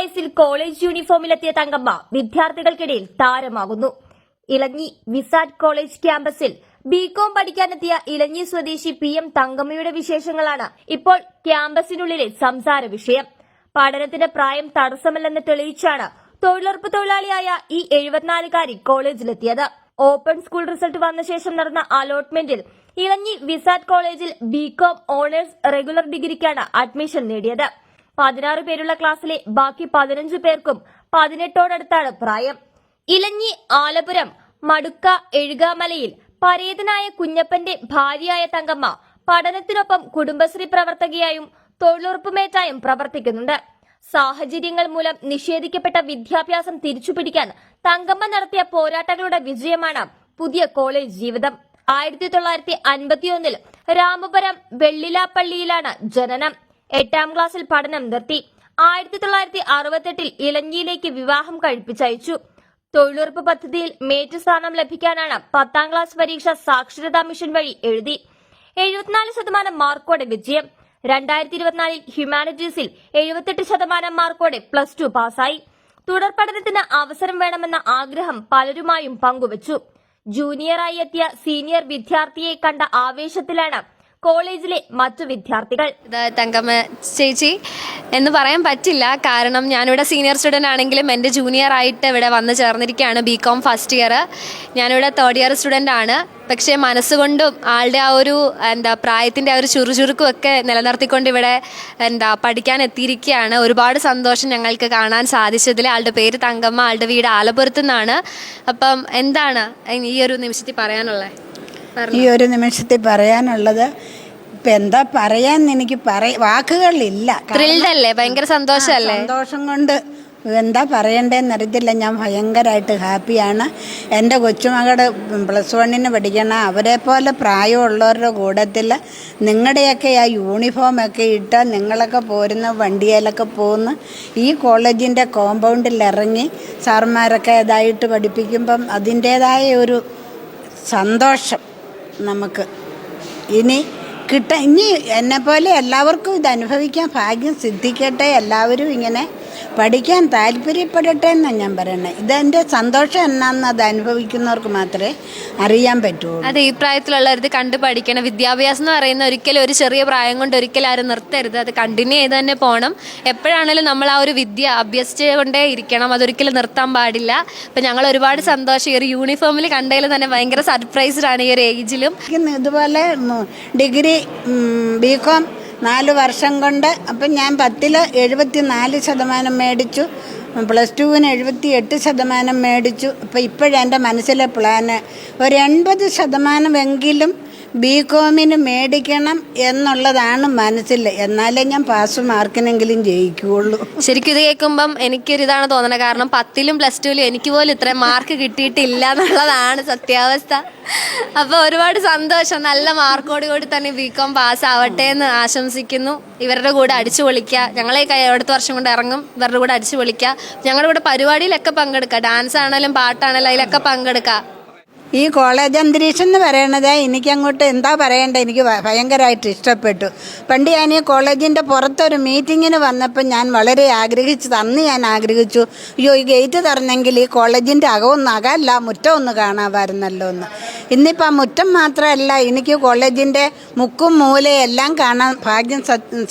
വയസ്സിൽ കോളേജ് യൂണിഫോമിലെത്തിയ തങ്കമ്മ വിദ്യാർത്ഥികൾക്കിടയിൽ താരമാകുന്നു. ഇളഞ്ഞി വിസാറ്റ് കോളേജ് ക്യാമ്പസിൽ ബികോം പഠിക്കാനെത്തിയ ഇലഞ്ഞി സ്വദേശി പി എം തങ്കമ്മയുടെ വിശേഷങ്ങളാണ് ഇപ്പോൾ ക്യാമ്പസിനുള്ളിലെ സംസാര വിഷയം. പഠനത്തിന്റെ പ്രായം തടസ്സമല്ലെന്ന് തെളിയിച്ചാണ് തൊഴിലുറപ്പ് തൊഴിലാളിയായ ഈ എഴുപത്തിനാലുകാരി കോളേജിലെത്തിയത്. ഓപ്പൺ സ്കൂൾ റിസൾട്ട് വന്ന ശേഷം നടന്ന അലോട്ട്മെന്റിൽ ഇളഞ്ഞി വിസാറ്റ് കോളേജിൽ ബികോം ഓണേഴ്സ് റെഗുലർ ഡിഗ്രിക്കാണ് അഡ്മിഷൻ നേടിയത്. പതിനാറ് പേരുള്ള ക്ലാസ്സിലെ ബാക്കി പതിനഞ്ച് പേർക്കും പതിനെട്ടോടടുത്താണ് പ്രായം. ഇലഞ്ഞി ആലപുരം മടുക്ക എഴുകാമലയിൽ പരേതനായ കുഞ്ഞപ്പന്റെ ഭാര്യയായ തങ്കമ്മ പഠനത്തിനൊപ്പം കുടുംബശ്രീ പ്രവർത്തകയായും തൊഴിലുറപ്പുമേറ്റായും പ്രവർത്തിക്കുന്നുണ്ട്. സാഹചര്യങ്ങൾ മൂലം നിഷേധിക്കപ്പെട്ട വിദ്യാഭ്യാസം തിരിച്ചുപിടിക്കാൻ തങ്കമ്മ നടത്തിയ പോരാട്ടങ്ങളുടെ വിജയമാണ് പുതിയ കോളേജ് ജീവിതം. ആയിരത്തി തൊള്ളായിരത്തി അൻപത്തിയൊന്നിൽ രാമപുരം വെള്ളിലാപ്പള്ളിയിലാണ് ജനനം. എട്ടാം ക്ലാസ്സിൽ പഠനം നിർത്തി. ആയിരത്തി തൊള്ളായിരത്തി അറുപത്തെട്ടിൽ ഇലഞ്ഞിയിലേക്ക് വിവാഹം കഴിപ്പിച്ചയച്ചു. തൊഴിലുറപ്പ് പദ്ധതിയിൽ മേറ്റ് സ്ഥാനം ലഭിക്കാനാണ് പത്താം ക്ലാസ് പരീക്ഷ സാക്ഷരതാ മിഷൻ വഴി എഴുതി. എഴുപത്തിനാല് ശതമാനം മാർക്കോടെ വിജയം. രണ്ടായിരത്തി ഇരുപത്തിനാലിൽ ഹ്യൂമാനിറ്റീസിൽ എഴുപത്തെട്ട് ശതമാനം മാർക്കോടെ പ്ലസ് ടു പാസായി തുടർ പഠനത്തിന് അവസരം വേണമെന്ന ആഗ്രഹം പലരുമായും പങ്കുവച്ചു. ജൂനിയറായി എത്തിയ സീനിയർ വിദ്യാർത്ഥിയെ കണ്ട ആവേശത്തിലാണ് കോളേജിലെ മറ്റു വിദ്യാർത്ഥികൾ? തങ്കമ്മ ചേച്ചി. എന്ന് പറയാൻ പറ്റില്ല. കാരണം ഞാനിവിടെ സീനിയർ സ്റ്റുഡന്റ് ആണെങ്കിലും എന്റെ ജൂനിയർ ആയിട്ട് ഇവിടെ വന്ന് ചേർന്നിരിക്കുകയാണ് ബി കോം ഫസ്റ്റ് ഇയർ ഞാനിവിടെ തേർഡ് ഇയർ സ്റ്റുഡന്റ് ആണ്. പക്ഷേ മനസ്സുകൊണ്ടും ആളുടെ ആ ഒരു എന്താ പ്രായത്തിന്റെ ആ ഒരു ചുറുചുറുക്കും ഒക്കെ നിലനിർത്തിക്കൊണ്ട് ഇവിടെ എന്താ പഠിക്കാൻ എത്തിയിരിക്കുകയാണ്. ഒരുപാട് സന്തോഷം ഞങ്ങൾക്ക് കാണാൻ സാധിച്ചതിൽ. ആളുടെ പേര് തങ്കമ്മ ആളുടെ വീട് ആലപ്പുറത്തു നിന്നാണ് അപ്പം എന്താണ് ഈ ഒരു നിമിഷത്തിൽ പറയാനുള്ളത്? ഈ ഒരു നിമിഷത്തിൽ പറയാനുള്ളത് ഇപ്പം എന്താ പറയാൻ എനിക്ക് പറയ വാക്കുകളില്ല. ത്രില്ലല്ലേ ഭയങ്കര സന്തോഷമല്ലേ? സന്തോഷം കൊണ്ട് എന്താ പറയണ്ടേന്ന് അറിയത്തില്ല. ഞാൻ ഭയങ്കരമായിട്ട് ഹാപ്പിയാണ്. എന്റെ കൊച്ചുമകളുടെ പ്ലസ് വണ്ണിന് പഠിക്കണം അവരെ പോലെ പ്രായമുള്ളവരുടെ കൂടത്തിൽ നിങ്ങളുടെയൊക്കെ ആ യൂണിഫോമൊക്കെ ഇട്ട് നിങ്ങളൊക്കെ പോരുന്ന വണ്ടിയിലൊക്കെ പോകുന്ന ഈ കോളേജിന്റെ കോമ്പൗണ്ടിൽ ഇറങ്ങി സാർമാരൊക്കെ ഇതായിട്ട് പഠിപ്പിക്കുമ്പം അതിന്റേതായ ഒരു സന്തോഷം. നമുക്ക്. ഇനി കിട്ട ഇനി എന്നെപ്പോലെ എല്ലാവർക്കും ഇത് അനുഭവിക്കാൻ ഭാഗ്യം സിദ്ധിക്കട്ടെ. എല്ലാവരും ഇങ്ങനെ പഠിക്കാൻ താല്പര്യപ്പെടട്ടെ എന്നാണ് ഞാൻ പറയുന്നത് ഇതെന്റെ സന്തോഷം എന്നാന്ന് അത് അനുഭവിക്കുന്നവർക്ക് മാത്രമേ അറിയാൻ പറ്റുള്ളൂ. അതെ ഈ പ്രായത്തിലുള്ളവർ ഇത് കണ്ടു പഠിക്കണം. വിദ്യാഭ്യാസം എന്ന് പറയുന്ന ഒരിക്കലും ഒരു ചെറിയ പ്രായം കൊണ്ട് ഒരിക്കലും ആരും നിർത്തരുത്. അത് കണ്ടിന്യൂ ചെയ്ത് തന്നെ പോകണം എപ്പോഴാണെങ്കിലും നമ്മൾ ആ ഒരു വിദ്യ അഭ്യസിച്ചുകൊണ്ടേ ഇരിക്കണം. അതൊരിക്കലും നിർത്താൻ പാടില്ല. അപ്പം ഞങ്ങൾ ഒരുപാട് സന്തോഷം. ഈ ഒരു യൂണിഫോമിൽ കണ്ടതിൽ തന്നെ ഭയങ്കര സർപ്രൈസ്ഡ് ആണ് ഈ ഒരു ഏജിലും ഇതുപോലെ ഡിഗ്രി ബി കോം നാല് വർഷം കൊണ്ട് അപ്പം ഞാൻ പത്തിൽ എഴുപത്തി നാല് ശതമാനം മേടിച്ചു. പ്ലസ് ടുവിന് എഴുപത്തി എട്ട് ശതമാനം മേടിച്ചു. അപ്പം ഇപ്പോഴെന്റെ മനസ്സിലെ പ്ലാന് ഒരു എൺപത് ശതമാനമെങ്കിലും ബി കോമിന് മേടിക്കണം എന്നുള്ളതാണ് മനസ്സിൽ. എന്നാലേ ഞാൻ പാസ് മാർക്കിനെങ്കിലും ജയിക്കുകയുള്ളൂ ശരിക്കും ഇത് കേൾക്കുമ്പം എനിക്കൊരിതാണ് തോന്നുന്നത് കാരണം പത്തിലും പ്ലസ് ടുവിലും എനിക്ക് പോലും ഇത്രയും മാർക്ക് കിട്ടിയിട്ടില്ല എന്നുള്ളതാണ് സത്യാവസ്ഥ. അപ്പോൾ ഒരുപാട് സന്തോഷം. നല്ല മാർക്കോട് കൂടി തന്നെ ബി കോം പാസ് ആവട്ടെ എന്ന് ആശംസിക്കുന്നു. ഇവരുടെ കൂടെ അടിച്ചു പൊളിക്കുക. ഞങ്ങളെ അടുത്ത വർഷം കൊണ്ട് ഇറങ്ങും. ഇവരുടെ കൂടെ അടിച്ചു പൊളിക്കുക. ഞങ്ങളുടെ കൂടെ പരിപാടിയിലൊക്കെ പങ്കെടുക്കുക. ഡാൻസ് ആണെങ്കിലും പാട്ടാണെങ്കിലും അതിലൊക്കെ പങ്കെടുക്കുക. ഈ കോളേജ് അന്തരീക്ഷം എന്ന് പറയണത് എനിക്കങ്ങോട്ട് എന്താ പറയേണ്ടത്? എനിക്ക് ഭയങ്കരമായിട്ട് ഇഷ്ടപ്പെട്ടു. പണ്ട് ഞാൻ ഈ കോളേജിന്റെ പുറത്തൊരു മീറ്റിങ്ങിന് വന്നപ്പോൾ ഞാൻ വളരെ ആഗ്രഹിച്ചു അന്ന് ഞാൻ ആഗ്രഹിച്ചു അയ്യോ ഈ ഗേറ്റ് തുറന്നെങ്കിൽ ഈ കോളേജിന്റെ അകമൊന്നും അകമല്ല മുറ്റം ഒന്ന് കാണാമായിരുന്നല്ലോ എന്ന്. ഇന്നിപ്പോൾ ആ മുറ്റം മാത്രമല്ല എനിക്ക് കോളേജിന്റെ മുക്കും മൂലയും എല്ലാം കാണാൻ ഭാഗ്യം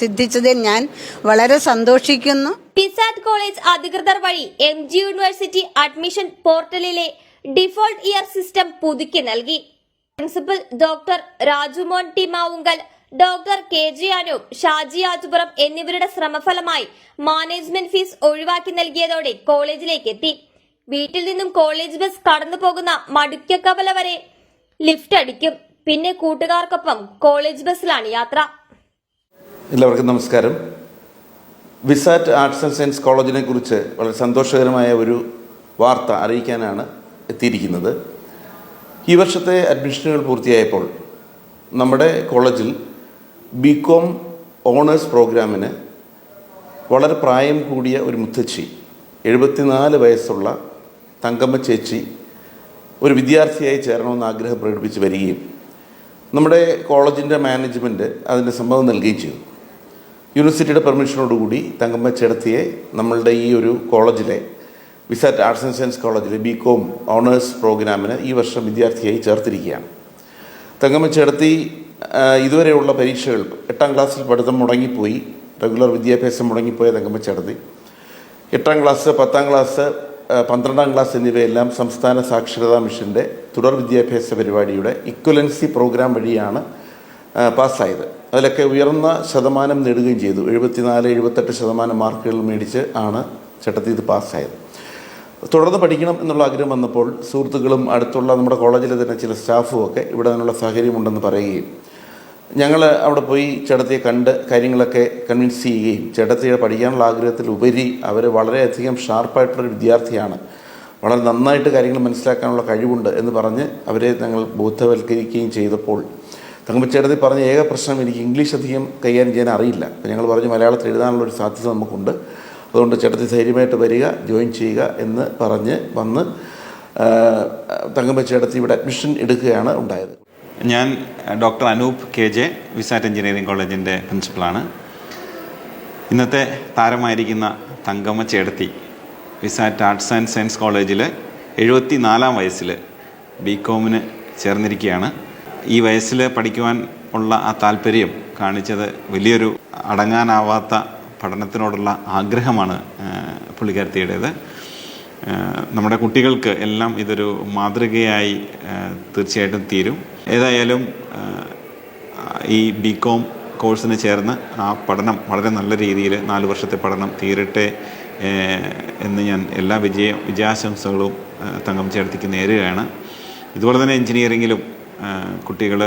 സിദ്ധിച്ചതിൽ ഞാൻ വളരെ സന്തോഷിക്കുന്നു. പിസാറ്റ് കോളേജ് അധികൃതർ വഴി എം ജി യൂണിവേഴ്സിറ്റി അഡ്മിഷൻ പോർട്ടലിലെ ഡിഫോൾട്ട് ഇയർ സിസ്റ്റം പുതുക്കി നൽകി. Principal doctor Rajumon T Mavunkal doctor K G Anoop Shaji Attupuram എന്നിവരുടെ ശ്രമഫലമായി മാനേജ്മെന്റ് ഫീസ് ഒഴിവാക്കി നൽകിയതോടെ കോളേജിലേക്ക് എത്തി. വീട്ടിൽ നിന്നും കോളേജ് ബസ് കടന്നു പോകുന്ന മടുക്കക്കവല വരെ ലിഫ്റ്റ് അടിക്കും. പിന്നെ കൂട്ടുകാർക്കൊപ്പം കോളേജ് ബസ്സിലാണ് യാത്ര. എല്ലാവർക്കും നമസ്കാരം. വിസാറ്റ് ആർട്സ് ആൻഡ് സയൻസ് കോളേജിനെ കുറിച്ച് വളരെ സന്തോഷകരമായ ഒരു വാർത്ത അറിയിക്കാനാണ് എത്തിയിരിക്കുന്നത്. ഈ വർഷത്തെ അഡ്മിഷനുകൾ പൂർത്തിയായപ്പോൾ നമ്മുടെ കോളേജിൽ ബി കോം ഓണേഴ്സ് പ്രോഗ്രാമിന് വളരെ പ്രായം കൂടിയ ഒരു മുത്തച്ഛി എഴുപത്തിനാല് വയസ്സുള്ള തങ്കമ്മ ചേച്ചി ഒരു വിദ്യാർത്ഥിയായി ചേരണമെന്ന് ആഗ്രഹം പ്രകടിപ്പിച്ച് വരികയും നമ്മുടെ കോളേജിന്റെ മാനേജ്മെന്റ് അതിന്റെ സമ്മതം നൽകുകയും ചെയ്തു. യൂണിവേഴ്സിറ്റിയുടെ പെർമിഷനോടുകൂടി തങ്കമ്മ ചേടത്തിയെ നമ്മളുടെ ഈ ഒരു കോളേജിലെ വിസാറ്റ് ആർട്സ് ആൻഡ് സയൻസ് കോളേജിലെ ബി കോം ഓണേഴ്സ് പ്രോഗ്രാമിന് ഈ വർഷം വിദ്യാർത്ഥിയായി ചേർത്തിരിക്കുകയാണ്. തങ്കമ്മ ചേർത്തി ഇതുവരെയുള്ള പരീക്ഷകൾ എട്ടാം ക്ലാസ്സിൽ പഠിത്തം മുടങ്ങിപ്പോയി. റെഗുലർ വിദ്യാഭ്യാസം മുടങ്ങിപ്പോയ തങ്കമ്മ ചേർത്തി. എട്ടാം ക്ലാസ് പത്താം ക്ലാസ് പന്ത്രണ്ടാം ക്ലാസ് എന്നിവയെല്ലാം സംസ്ഥാന സാക്ഷരതാ മിഷന്റെ തുടർ വിദ്യാഭ്യാസ പരിപാടിയുടെ ഇക്വലൻസി പ്രോഗ്രാം വഴിയാണ് പാസ്സായത്. അതിലൊക്കെ ഉയർന്ന ശതമാനം നേടുകയും ചെയ്തു. എഴുപത്തിനാല് എഴുപത്തെട്ട് ശതമാനം മാർക്കുകൾ മേടിച്ച് ആണ് ചേട്ടത്തി ഇത് പാസ്സായത്. തുടർന്ന് പഠിക്കണം എന്നുള്ള ആഗ്രഹം വന്നപ്പോൾ സുഹൃത്തുക്കളും അടുത്തുള്ള നമ്മുടെ കോളേജിലെ തന്നെ ചില സ്റ്റാഫും ഒക്കെ ഇവിടെ നിന്നുള്ള സാഹചര്യമുണ്ടെന്ന് പറയുകയും ഞങ്ങൾ അവിടെ പോയി ചേട്ടത്തിയെ കണ്ട് കാര്യങ്ങളൊക്കെ കൺവിൻസ് ചെയ്യുകയും ചേട്ടത്തിയുടെ പഠിക്കാനുള്ള ആഗ്രഹത്തിൽ ഉപരി അവർ വളരെയധികം ഷാർപ്പായിട്ടുള്ളൊരു വിദ്യാർത്ഥിയാണ്. വളരെ നന്നായിട്ട് കാര്യങ്ങൾ മനസ്സിലാക്കാനുള്ള കഴിവുണ്ട് എന്ന് പറഞ്ഞ് അവരെ ഞങ്ങൾ ബോധവൽക്കരിക്കുകയും ചെയ്തപ്പോൾ തങ്കമ്മച്ചേട്ടത്തി പറഞ്ഞ ഏക പ്രശ്നം എനിക്ക് ഇംഗ്ലീഷ് അധികം കൈകാര്യം ചെയ്യാൻ അറിയില്ല. അപ്പോൾ ഞങ്ങൾ പറഞ്ഞു മലയാളത്തിൽ എഴുതാനുള്ള ഒരു സാധ്യത നമുക്കുണ്ട്. അതുകൊണ്ട് ചേട്ടത്തി ധൈര്യമായിട്ട് വരിക ജോയിൻ ചെയ്യുക എന്ന് പറഞ്ഞ് വന്ന് തങ്കമ്മച്ചേട്ടത്തി ഇവിടെ അഡ്മിഷൻ എടുക്കുകയാണ് ഉണ്ടായത്. ഞാൻ doctor Anoop K J VISAT engineering കോളേജിന്റെ പ്രിൻസിപ്പളാണ്. ഇന്നത്തെ താരമായിരിക്കുന്ന തങ്കമ്മ ചേടത്തി വിസാറ്റ് ആർട്സ് ആൻഡ് സയൻസ് കോളേജിൽ എഴുപത്തി നാലാം വയസ്സിൽ ബി കോമിന് ചേർന്നിരിക്കുകയാണ്. ഈ വയസ്സിൽ പഠിക്കുവാൻ ഉള്ള ആ താല്പര്യം കാണിച്ചത് വലിയൊരു അടങ്ങാനാവാത്ത പഠനത്തിനോടുള്ള ആഗ്രഹമാണ് പുള്ളിക്കാരത്തിയുടേത്. നമ്മുടെ കുട്ടികൾക്ക് എല്ലാം ഇതൊരു മാതൃകയായി തീർച്ചയായിട്ടും തീരും. ഏതായാലും ഈ ബി കോം കോഴ്സിന് ചേർന്ന് ആ പഠനം വളരെ നല്ല രീതിയിൽ നാല് വർഷത്തെ പഠനം തീരട്ടെ എന്ന് ഞാൻ എല്ലാ വിജയ വിജയാശംസകളും തങ്കം ചേർത്തിക്ക് നേരുകയാണ്. ഇതുപോലെ തന്നെ എൻജിനീയറിങ്ങിലും കുട്ടികൾ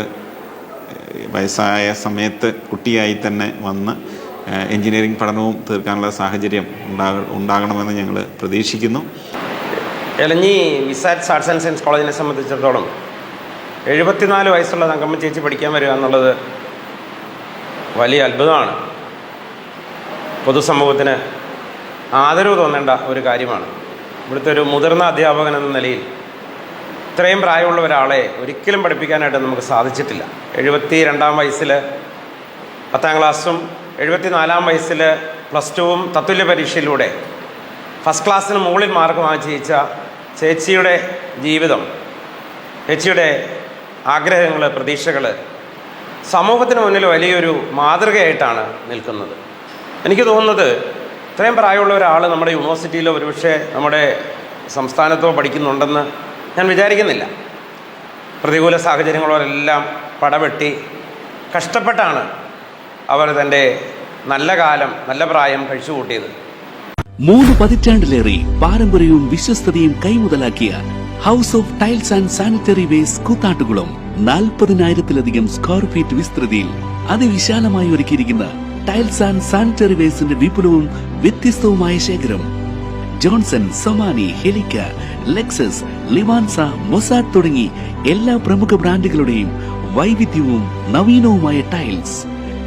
വയസ്സായ സമയത്ത് കുട്ടിയായി തന്നെ വന്ന് എൻജിനീയറിംഗ് പഠനവും തീർക്കാനുള്ള സാഹചര്യം ഉണ്ടാക ഉണ്ടാകണമെന്ന് ഞങ്ങൾ പ്രതീക്ഷിക്കുന്നു. Elanji VISAT's arts and science കോളേജിനെ സംബന്ധിച്ചിടത്തോളം എഴുപത്തിനാല് വയസ്സുള്ള തങ്കമ്മ ചേച്ചി പഠിക്കാൻ വരിക എന്നുള്ളത് വലിയ അത്ഭുതമാണ്. പൊതുസമൂഹത്തിന് ആദരവ് തോന്നേണ്ട ഒരു കാര്യമാണ്. ഇവിടുത്തെ ഒരു മുതിർന്ന അധ്യാപകൻ എന്ന നിലയിൽ ഇത്രയും പ്രായമുള്ള ഒരാളെ ഒരിക്കലും പഠിപ്പിക്കാനായിട്ട് നമുക്ക് സാധിച്ചിട്ടില്ല. എഴുപത്തി രണ്ടാം വയസ്സിൽ പത്താം ക്ലാസ്സും എഴുപത്തിനാലാം വയസ്സിൽ പ്ലസ് ടുവും തത്തുല്യ പരീക്ഷയിലൂടെ ഫസ്റ്റ് ക്ലാസ്സിന് മുകളിൽ മാർക്ക് വാങ്ങിച്ച ചേച്ചിയുടെ ജീവിതം ചേച്ചിയുടെ ആഗ്രഹങ്ങൾ പ്രതീക്ഷകൾ സമൂഹത്തിന് മുന്നിൽ വലിയൊരു മാതൃകയായിട്ടാണ് നിൽക്കുന്നത്. എനിക്ക് തോന്നുന്നത് ഇത്രയും പ്രായമുള്ള ഒരാൾ നമ്മുടെ യൂണിവേഴ്സിറ്റിയിലോ ഒരുപക്ഷെ നമ്മുടെ സംസ്ഥാനത്തോ പഠിക്കുന്നുണ്ടെന്ന് ഞാൻ വിചാരിക്കുന്നില്ല. പ്രതികൂല സാഹചര്യങ്ങളോടെല്ലാം പടവെട്ടി കഷ്ടപ്പെട്ടാണ് അവർ തന്റെ നല്ല കാലം നല്ല പ്രായം കഴിച്ചുകൂട്ടിയത്. മൂന്ന് പതിറ്റാണ്ടിലേറെ പാരമ്പര്യവും വിശ്വസ്തതയും കൈമുതലാക്കിയ house of tiles and sanitary waste Koothattukulam നാൽപ്പതിനായിരത്തിലധികം സ്ക്വയർ ഫീറ്റ് വിസ്തൃതിയിൽ അതിവിശാലമായി ഒരുക്കിയിരിക്കുന്ന ടൈൽസ് ആൻഡ് സാനിറ്ററി വേസിന്റെ വിപുലവും വ്യത്യസ്തവുമായ ശേഖരം. ജോൺസൺ സൊമാനി ഹെലിക്ക ലെക്സസ് ലിവാൻസ മൊസാഡ് തുടങ്ങി എല്ലാ പ്രമുഖ ബ്രാൻഡുകളുടെയും വൈവിധ്യവും നവീനവുമായ ടൈൽസ്